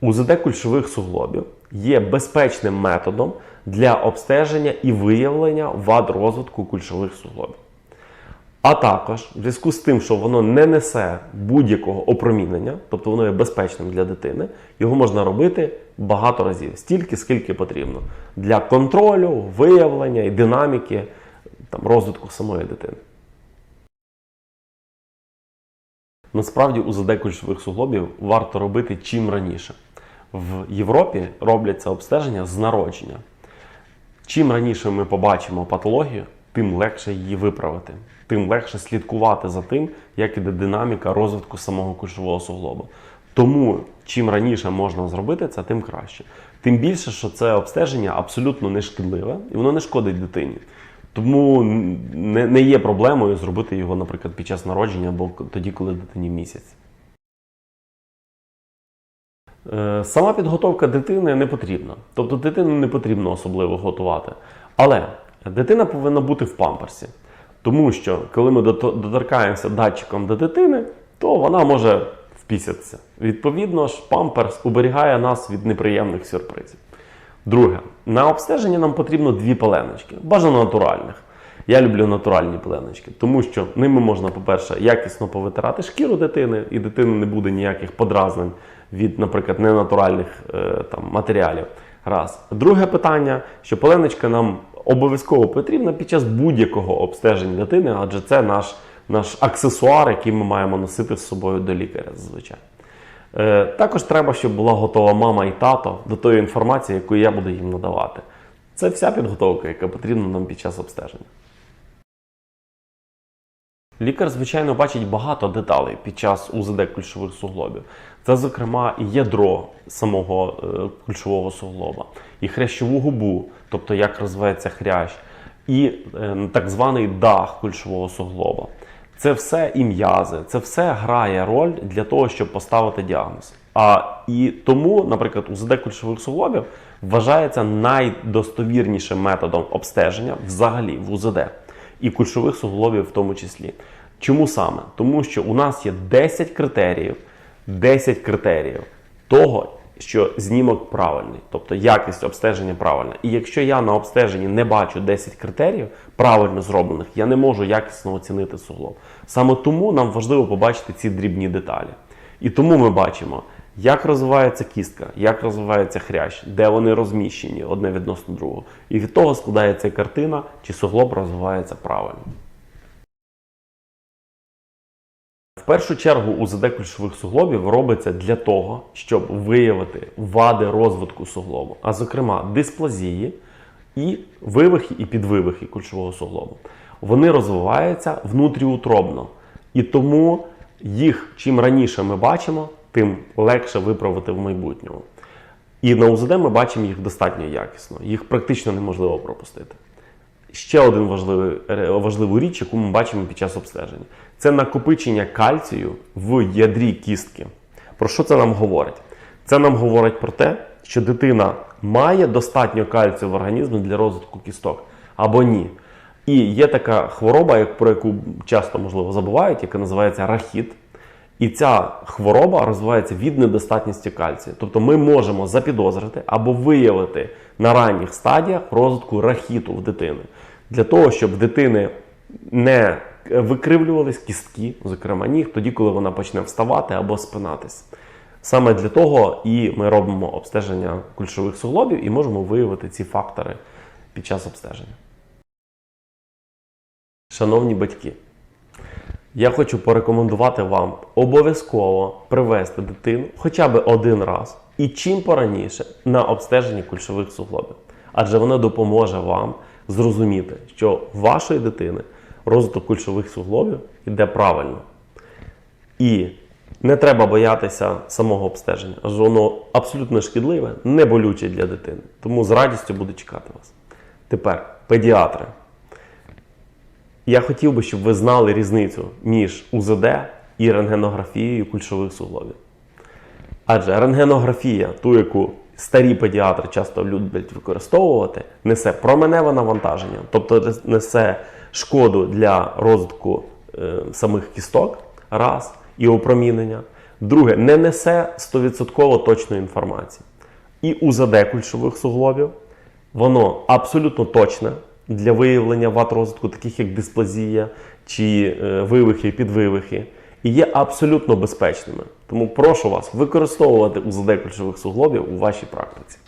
УЗД кульшових суглобів є безпечним методом для обстеження і виявлення вад розвитку кульшових суглобів. А також в зв'язку з тим, що воно не несе будь-якого опромінення, тобто воно є безпечним для дитини, його можна робити багато разів, стільки, скільки потрібно для контролю, виявлення і динаміки там, розвитку самої дитини. Насправді УЗД кульшових суглобів варто робити чим раніше. В Європі робляться обстеження з народження. Чим раніше ми побачимо патологію, тим легше її виправити, тим легше слідкувати за тим, як іде динаміка розвитку самого кульшового суглоба. Тому чим раніше можна зробити це, тим краще. Тим більше, що це обстеження абсолютно не шкідливе і воно не шкодить дитині. Тому не, не є проблемою зробити його, наприклад, під час народження або тоді, коли дитині місяць. Е, Сама підготовка дитини не потрібна. Тобто дитину не потрібно особливо готувати. Але дитина повинна бути в памперсі. Тому що коли ми доторкаємося датчиком до дитини, то вона може впісятися. Відповідно ж, памперс уберігає нас від неприємних сюрпризів. Друге, на обстеження нам потрібно дві пеленочки, бажано натуральних. Я люблю натуральні пеленочки, тому що ними можна, по-перше, якісно повитирати шкіру дитини, і дитини не буде ніяких подразнень від, наприклад, ненатуральних е, там, матеріалів. Раз. Друге питання, що пеленочка нам обов'язково потрібна під час будь-якого обстеження дитини, адже це наш, наш аксесуар, який ми маємо носити з собою до лікаря зазвичай. Е, Також треба, щоб була готова мама і тато до тої інформації, яку я буду їм надавати. Це вся підготовка, яка потрібна нам під час обстеження. Лікар, звичайно, бачить багато деталей під час УЗД кульшових суглобів. Це, зокрема, і ядро самого е, кульшового суглоба, і хрящову губу, тобто як розвивається хрящ, і е, так званий дах кульшового суглоба. Це все і м'язи, це все грає роль для того, щоб поставити діагноз. А і тому, наприклад, УЗД кульшових суглобів вважається найдостовірнішим методом обстеження взагалі в УЗД і кульшових суглобів в тому числі. Чому саме? Тому що у нас є 10 критеріїв, 10 критеріїв того, що знімок правильний, тобто якість обстеження правильна. І якщо я на обстеженні не бачу 10 критеріїв правильно зроблених, я не можу якісно оцінити суглоб. Саме тому нам важливо побачити ці дрібні деталі. І тому ми бачимо, як розвивається кістка, як розвивається хрящ, де вони розміщені одне відносно другого. І від того складається картина, чи суглоб розвивається правильно. Першу чергу УЗД кульшових суглобів робиться для того, щоб виявити вади розвитку суглобу, а зокрема дисплазії і вивихи і підвивихи кульшового суглобу. Вони розвиваються внутріутробно. І тому їх чим раніше ми бачимо, тим легше виправити в майбутньому. І на УЗД ми бачимо їх достатньо якісно, їх практично неможливо пропустити. Ще один важливий, важливу річ, яку ми бачимо під час обстеження, це накопичення кальцію в ядрі кістки. Про що це нам говорить? Це нам говорить про те, що дитина має достатньо кальцію в організмі для розвитку кісток або ні. І є така хвороба, про яку часто можливо забувають, яка називається рахіт. І ця хвороба розвивається від недостатності кальцію. Тобто ми можемо запідозрити або виявити на ранніх стадіях розвитку рахіту в дитини. Для того, щоб в дитини не викривлювались кістки, зокрема ніг, тоді, коли вона почне вставати або спинатись. Саме для того і ми робимо обстеження кульшових суглобів і можемо виявити ці фактори під час обстеження. Шановні батьки, я хочу порекомендувати вам обов'язково привести дитину хоча б один раз і чим пораніше на обстеження кульшових суглобів. Адже воно допоможе вам зрозуміти, що вашої дитини розвиток кульшових суглобів йде правильно. І не треба боятися самого обстеження, адже воно абсолютно шкідливе, не болюче для дитини. Тому з радістю буду чекати вас. Тепер педіатри. Я хотів би, щоб ви знали різницю між УЗД і рентгенографією кульшових суглобів. Адже рентгенографія, ту, яку старі педіатри часто люблять використовувати, несе променеве навантаження, тобто несе шкоду для розвитку е, самих кісток, раз, і опромінення. Друге, не несе 100% точної інформації. І УЗД кульшових суглобів, воно абсолютно точне для виявлення вад розвитку, таких як дисплазія чи е, вивихи, підвивихи, і є абсолютно безпечними. Тому прошу вас використовувати УЗД ключових суглобів у вашій практиці.